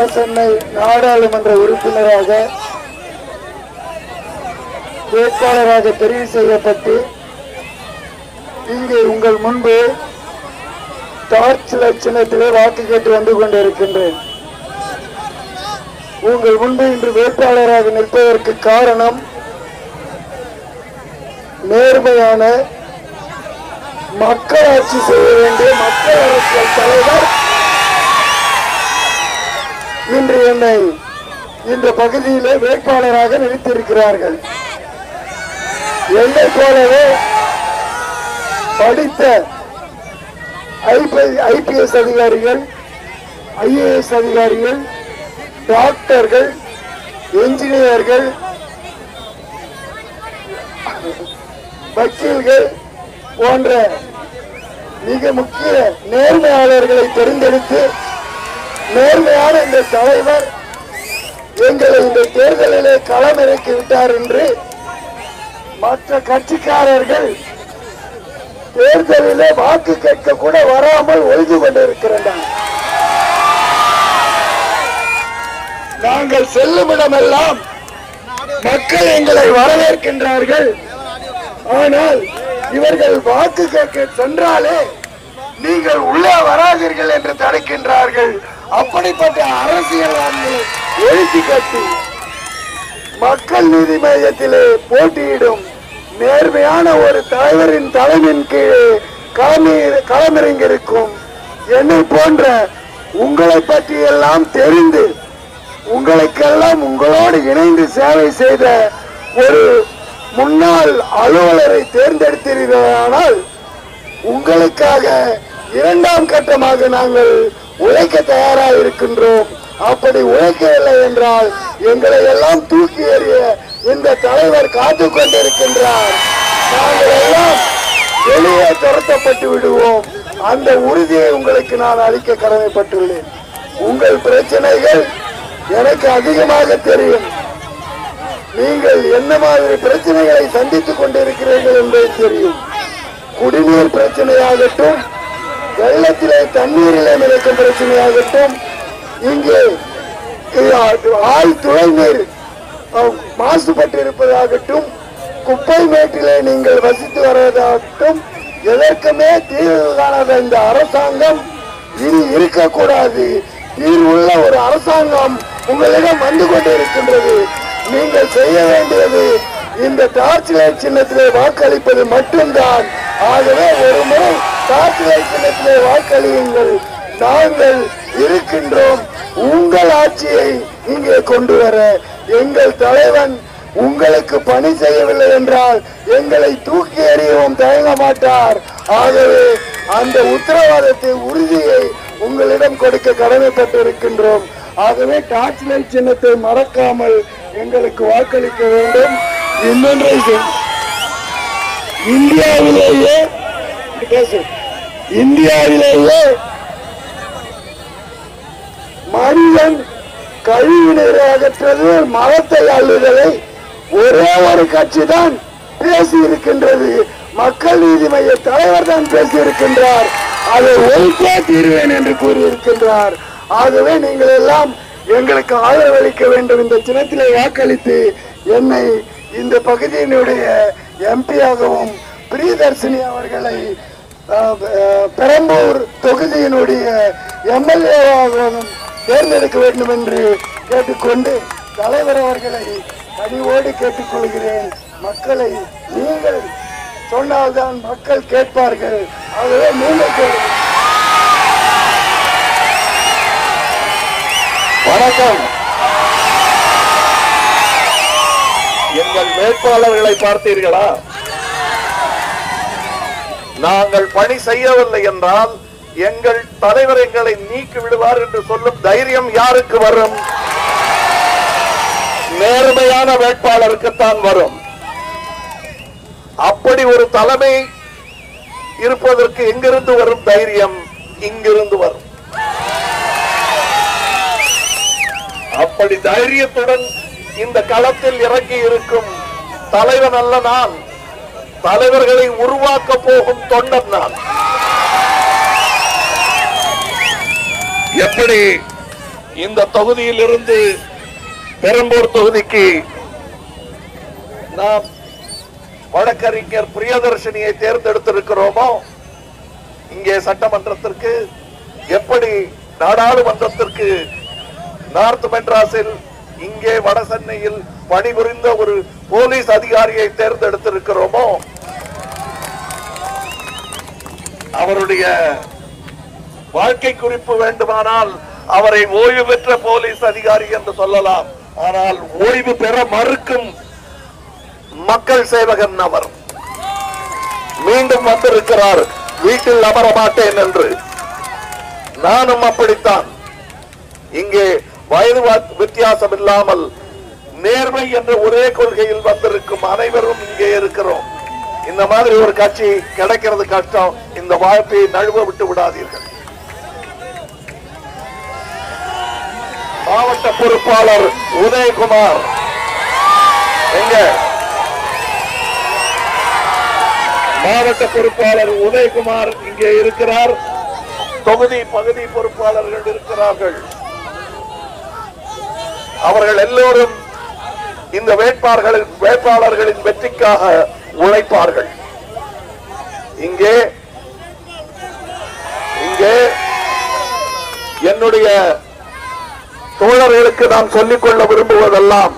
வடசென்னை நாடாளுமன்ற உறுப்பினராக வேட்பாளராக தெரிவு செய்யப்பட்டு இங்கே உங்கள் முன்பு டார்ச் லட்சணத்திலே வாக்கு கேட்டு வந்து கொண்டிருக்கின்றேன். உங்கள் முன்பு இன்று வேட்பாளராக நிற்பதற்கு காரணம் நேர்மையான மக்களாட்சி செய்ய வேண்டிய மக்கள் அரசியல் தலைவர் இன்று என்னை இந்த பகுதியிலே வேட்பாளராக நிறுத்தியிருக்கிறார்கள். என்னை போலவே படித்த ஐபிஎஸ் அதிகாரிகள் ஐஏஎஸ் அதிகாரிகள் டாக்டர்கள் என்ஜினியர்கள் வக்கீல்கள் போன்ற மிக முக்கிய நேர்மையாளர்களை தெரிந்தெடுத்து நேர்மையான இந்த தலைவர் எங்களை இந்த தேர்தலிலே களமிறக்கி விட்டார் என்று மற்ற கட்சிக்காரர்கள் தேர்தலிலே வாக்கு கேட்க கூட வராமல் ஒழுங்கு கொண்டிருக்கிறார்கள். நாங்கள் செல்லும் இடமெல்லாம் மக்கள் எங்களை வரவேற்கின்றார்கள். ஆனால் இவர்கள் வாக்கு கேட்க சென்றாலே நீங்கள் உள்ளே வராதீர்கள் என்று தடுக்கின்றார்கள். அப்படிப்பட்ட அரசியல் எழுதி கட்டி மக்கள் நீதி மையத்திலே போட்டியிடும் நேர்மையான ஒரு தலைவரின் தலைமையின் கீழே களமி- களமிறங்கியிருக்கும். என்னை போன்ற உங்களை பற்றி எல்லாம் தெரிந்து உங்களுக்கெல்லாம் உங்களோடு இணைந்து சேவை செய்த ஒரு முன்னாள் அலுவலரை தேர்ந்தெடுத்தீர்களானால் உங்களுக்காக இரண்டாம் கட்டமாக நாங்கள் உழைக்க தயாராக இருக்கின்றோம் அப்படி உழைக்கவில்லை என்றால் எங்களை எல்லாம் தூக்கி எறிய இந்த தலைவர் காத்து கொண்டிருக்கின்றார். நாங்கள் எல்லாம் வெளியே துரத்தப்பட்டு விடுவோம். அந்த உறுதியை உங்களுக்கு நான் அளிக்க கடமைப்பட்டுள்ளேன். உங்கள் பிரச்சனைகள் எனக்கு அதிகமாக தெரியும். நீங்கள் என்ன மாதிரி பிரச்சனைகளை சந்தித்துக் கொண்டிருக்கிறீர்கள் என்பது தெரியும். குடிநீர் பிரச்சனையாகட்டும் வெள்ளத்திலே தண்ணீரிலே மிதக்கும் பிரச்சனையாகட்டும். இங்கே ஆள் நீர் மாசுபட்டு இருப்பதாகட்டும் குப்பை மேட்டிலே நீங்கள் வசித்து வருவதாகட்டும் எதற்குமே தீர்வு காணாத இந்த அரசாங்கம் இனி இருக்கக்கூடாது. தீர்வுள்ள ஒரு அரசாங்கம் உங்களிடம் வந்து கொண்டிருக்கின்றது. நீங்கள் செய்ய வேண்டியது இந்த டார்ச் லைட் சின்னத்திலே வாக்களிப்பது மட்டும்தான். ஆகவே ஒரு முறை டார்ச் லைட் வாக்களியுங்கள் நாங்கள் இருக்கின்றோம். உங்கள் ஆட்சியை இங்கே கொண்டு வர. எங்கள் தலைவன் உங்களுக்கு பணி செய்யவில்லை என்றால் எங்களை தூக்கி எறியவும் தயங்க மாட்டார். ஆகவே அந்த உத்தரவாதத்தை உறுதியை உங்களிடம் கொடுக்க கடமைப்பட்டு இருக்கின்றோம் ஆகவே டார்ச் லைட் சின்னத்தை மறக்காமல் எங்களுக்கு வாக்களிக்க வேண்டும். இன்னொன்றை இந்தியாவிலேயே பேசு. இந்தியாவிலேயே மனிதன் கழிவுநீரை அகற்றது அகற்றுவது மரத்தை அள்ளுதலை ஒரே ஒரு கட்சி தான் பேசி இருக்கின்றது மக்கள் நீதி மைய தலைவர் தான் பேசி இருக்கின்றார் அதை ஒழித்தே தீர்வேன் என்று கூறியிருக்கின்றார். ஆகவே நீங்கள் எல்லாம் எங்களுக்கு ஆதரவளிக்க வேண்டும். இந்த சின்னத்திலே வாக்களித்து என்னை இந்த பகுதியினுடைய எம்பியாகவும் பிரியதர்சினி அவர்களை பெரம்பூர் தொகுதியினுடைய எம்எல்ஏவாகவும் தேர்ந்தெடுக்க வேண்டும் என்று கேட்டுக்கொண்டு தலைவர் அவர்களை அடிவோடு கேட்டுக்கொள்கிறேன். மக்களை நீங்கள் சொன்னால்தான் மக்கள் கேட்பார்கள். ஆகவே நீங்கள் வணக்கம். எங்கள் வேட்பாளர்களை பார்த்தீர்களா? நாங்கள் பணி செய்யவில்லை என்றால் எங்கள் தலைவர் எங்களை நீக்கி விடுவார் என்று சொல்லும் தைரியம் யாருக்கு வரும்? நேர்மையான வேட்பாளருக்குத்தான் வரும். அப்படி ஒரு தலைமை இருப்பதற்கு எங்கிருந்து வரும் தைரியம்? இங்கிருந்து வரும். அப்படி தைரியத்துடன் இந்த களத்தில் இறங்கி இருக்கும் தலைவன் அல்ல நான். தலைவர்களை உருவாக்க போகும் தொண்டன் நான். எப்படி? இந்த தொகுதியிலிருந்து பெரம்பூர் தொகுதிக்கு நாம் வழக்கறிஞர் பிரியதர்ஷினியை தேர்ந்தெடுத்திருக்கிறோமோ இங்கே சட்டமன்றத்திற்கு எப்படி நாடாளுமன்றத்திற்கு நார்த் மெட்ராஸில் இங்கே வட சென்னையில் பணிபுரிந்த ஒரு போலீஸ் அதிகாரியை தேர்ந்தெடுத்திருக்கிறோமோ? அவருடைய வாழ்க்கை குறிப்பு வேண்டுமானால் அவரை ஓய்வு பெற்ற போலீஸ் அதிகாரி என்று சொல்லலாம். ஆனால் ஓய்வு பெற மறுக்கும் மக்கள் சேவகன் அவர். மீண்டும் வந்திருக்கிறார். வீட்டில் அமர மாட்டேன் என்று. நானும் அப்படித்தான். இங்கே வயது வித்தியாசம் இல்லாமல் நேர்மை என்ற ஒரே கொள்கையில் வந்திருக்கும் அனைவரும் இங்கே இருக்கிறோம். இந்த மாதிரி ஒரு கட்சி கிடைக்கிறது கஷ்டம். இந்த வாய்ப்பை நழுவ விட்டு விடாதீர்கள். மாவட்ட பொறுப்பாளர் உதயகுமார். எங்க? மாவட்ட பொறுப்பாளர் உதயகுமார் இங்கே இருக்கிறார். தொகுதி பகுதி பொறுப்பாளர்கள் இருக்கிறார்கள். அவர்கள் எல்லோரும் இந்த வேட்பாளர்களின் வேட்பாளர்களின் வெற்றிக்காக உழைப்பார்கள். இங்கே இங்கே என்னுடைய தோழர்களுக்கு நான் சொல்லிக்கொள்ள விரும்புவதெல்லாம்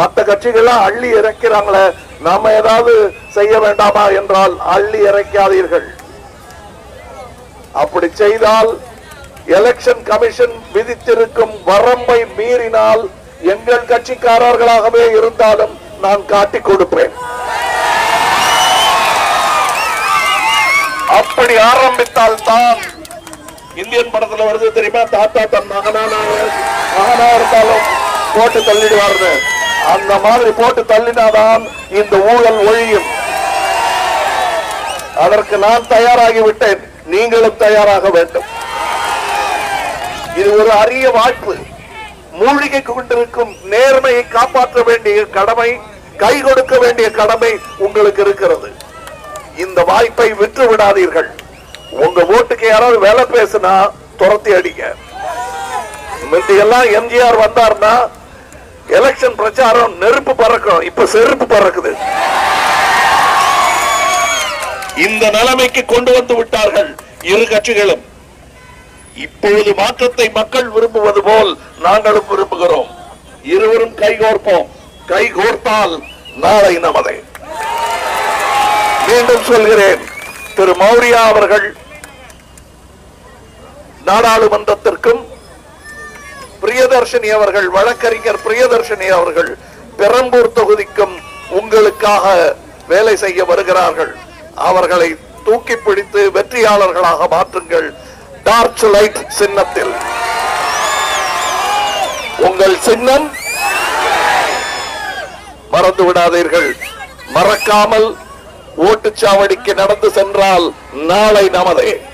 மற்ற கட்சிகள்லாம் அள்ளி இறக்கிறாங்களே நாம ஏதாவது செய்ய வேண்டாமா என்றால் அள்ளி இறக்காதீர்கள். அப்படி செய்தால் எலெக்ஷன் கமிஷன் விதித்திருக்கும் வரம்பை மீறினால் எங்கள் கட்சிக்காரர்களாகவே இருந்தாலும் நான் காட்டிக் கொடுப்பேன். அப்படி ஆரம்பித்தால் தான் இந்தியன் படத்துல வருது தெரியுமா? தாத்தா தன் மகனான மகனா இருந்தாலும் போட்டு தள்ளிடுவார்னு அந்த மாதிரி போட்டு தள்ளினாதான் இந்த ஊழல் ஒழியும். அதற்கு நான் தயாராகி விட்டேன். நீங்களும் தயாராக வேண்டும். இது ஒரு அரிய வாய்ப்பு. மூழ்கி கொண்டிருக்கும் நேர்மையை காப்பாற்ற வேண்டிய கடமை கை கொடுக்க வேண்டிய கடமை உங்களுக்கு இருக்கிறது. இந்த வாய்ப்பை விற்று விடாதீர்கள். உங்க ஓட்டுக்கு யாராவது வேலை பேசுனா துரத்தி அடிங்க. முந்தையெல்லாம் எம்ஜிஆர் வந்தார்னா எலெக்ஷன் பிரச்சாரம் நெருப்பு பறக்கும். இப்ப செருப்பு பறக்குது. இந்த நிலைமைக்கு கொண்டு வந்து விட்டார்கள் இரு கட்சிகளும். இப்பொழுது மாற்றத்தை மக்கள் விரும்புவது போல் நாங்களும் விரும்புகிறோம். இருவரும் கைகோர்ப்போம் கைகோர்த்தால் நாளை நமதே. மீண்டும் சொல்கிறேன் திரு மௌரியா அவர்கள் நாடாளுமன்றத்திற்கும் பிரியதர்ஷினி அவர்கள் வழக்கறிஞர் பிரியதர்ஷினி அவர்கள் பெரம்பூர் தொகுதிக்கும் உங்களுக்காக வேலை செய்ய வருகிறார்கள். அவர்களை தூக்கி பிடித்து வெற்றியாளர்களாக மாற்றுங்கள். டார்ச் லைட் சின்னத்தில். உங்கள் சின்னம் மறந்து விடாதீர்கள். மறக்காமல் ஓட்டுச்சாவடிக்கு நடந்து சென்றால் நாளை நமதே.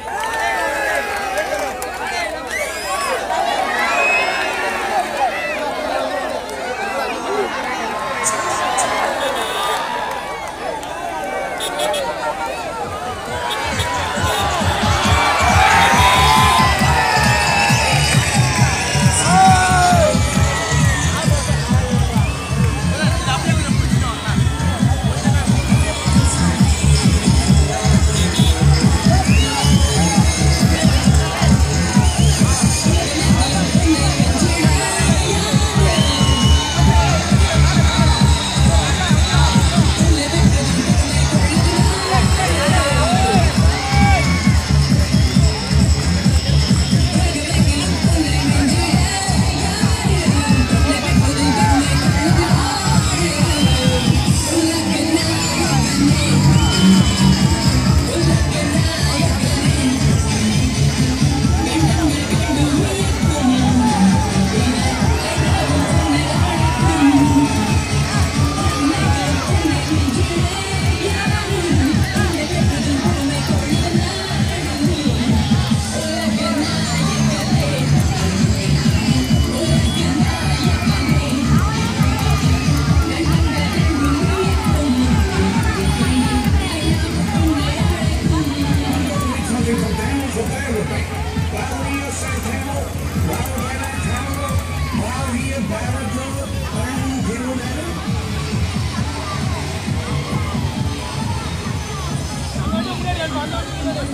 Gracias.